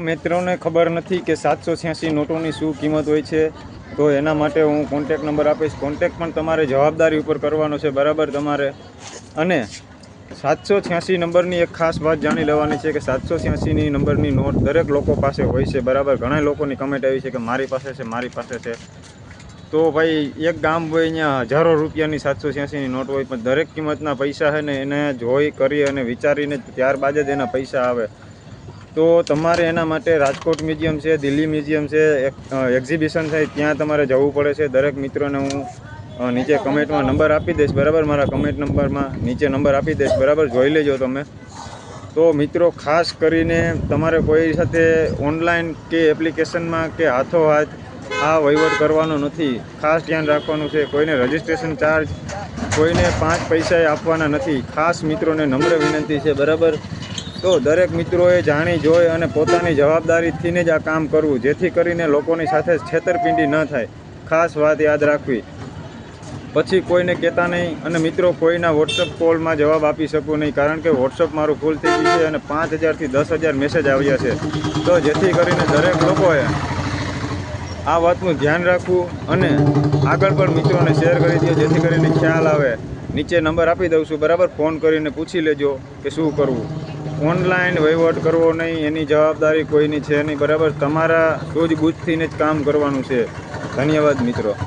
મિત્રોને ખબર નથી કે સાતસો છ્યાસી નોટોની શું કિંમત હોય છે. તો એના માટે હું કોન્ટેક નંબર આપીશ. કોન્ટેક પણ તમારે જવાબદારી ઉપર કરવાનો છે, બરાબર તમારે. અને સાતસો છ્યાસી નંબરની એક ખાસ વાત જાણી લેવાની છે કે સાતસો છ્યાસીની નંબરની નોટ દરેક લોકો પાસે હોય છે, બરાબર? ઘણા લોકોની કમેન્ટ આવી છે કે મારી પાસે છે, મારી પાસે છે. તો ભાઈ, એક ગામ હોય અહીંયા હજારો રૂપિયાની સાતસો છ્યાસીની નોટ હોય, પણ દરેક કિંમતના પૈસા છે ને એને જોઈ, કરી અને વિચારીને ત્યારબાદ જ એના પૈસા આવે. તો તમારે એના માટે રાજકોટ મ્યુઝિયમ છે, દિલ્હી મ્યુઝિયમ છે એક્ઝિબિશન થાય ત્યાં તમારે જવું પડે છે. દરેક મિત્રોને હું નીચે કમેન્ટમાં નંબર આપી દઈશ. બરાબર? મારા કમેન્ટ નંબરમાં નીચે નંબર આપી દઈશ. બરાબર? જોઈ લેજો તમે. તો મિત્રો, ખાસ કરીને તમારે કોઈ સાથે ઓનલાઈન કે એપ્લિકેશનમાં કે હાથો હાથ આ વહીવટ કરવાનો નથી. ખાસ ધ્યાન રાખવાનું છે. કોઈને રજિસ્ટ્રેશન ચાર્જ કોઈને પાંચ પૈસા આપવાના નથી. ખાસ મિત્રોને નમ્ર વિનંતી છે. બરાબર? તો દરેક મિત્રોએ જાણી, જોઈ અને પોતાની જવાબદારીથીને જ આ કામ કરવું, જેથી કરીને લોકોની સાથે છેતરપિંડી ન થાય. ખાસ વાત યાદ રાખવી. પછી કોઈને કહેતા નહીં અને મિત્રો કોઈના વોટ્સઅપ કોલમાં જવાબ આપી શકું નહીં, કારણ કે વોટ્સઅપ મારું ફૂલ થઈ ગયું છે અને પાંચ હજારથી દસ હજાર મેસેજ આવ્યા છે. તો જેથી કરીને દરેક લોકોએ આ વાતનું ધ્યાન રાખવું અને આગળ પણ મિત્રોને શેર કરી દે, જેથી કરીને ખ્યાલ આવે. નીચે નંબર આપી દઉં છું, બરાબર? ફોન કરીને પૂછી લેજો કે શું કરવું. ઓનલાઈન વહીવટ કરવો નહીં, એની જવાબદારી કોઈની છે નહીં, બરાબર? તમારા સૂઝબૂછથીને જ કામ કરવાનું છે. ધન્યવાદ મિત્રો.